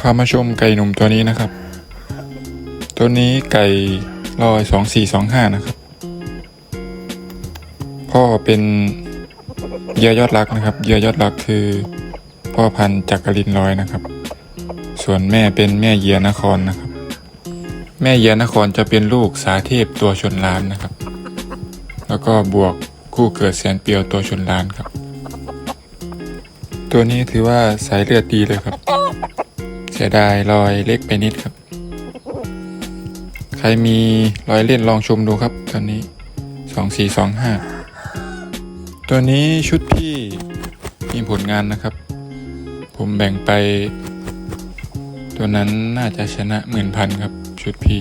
พามาชมไก่หนุ่มตัวนี้นะครับ ตัวนี้ไก่ลอยสองสี่สองห้านะครับ พ่อเป็นเยื่อยอดรักนะครับเยื่อยอดรักคือ พ่อพันธุ์จักรินร้อยนะครับ ส่วนแม่เป็นแม่เยื่อนครนะครับ แม่เยื่อนครจะเป็นลูกสาเทพตัวชนล้านนะครับ แล้วก็บวกคู่เกิดแสนเปียวตัวชนล้านครับ ตัวนี้ถือว่าสายเลือดดีเลยครับ สียดายรอยเล็กไปนิดครับ ใครมีรอยเล่นลองชมดูครับตัวนี้สองสี่สองห้าตัวนี้ชุดพี่มีผลงานนะครับ ผมแบ่งไป ตัวนั้นน่าจะชนะหมื่นพันครับชุดพี่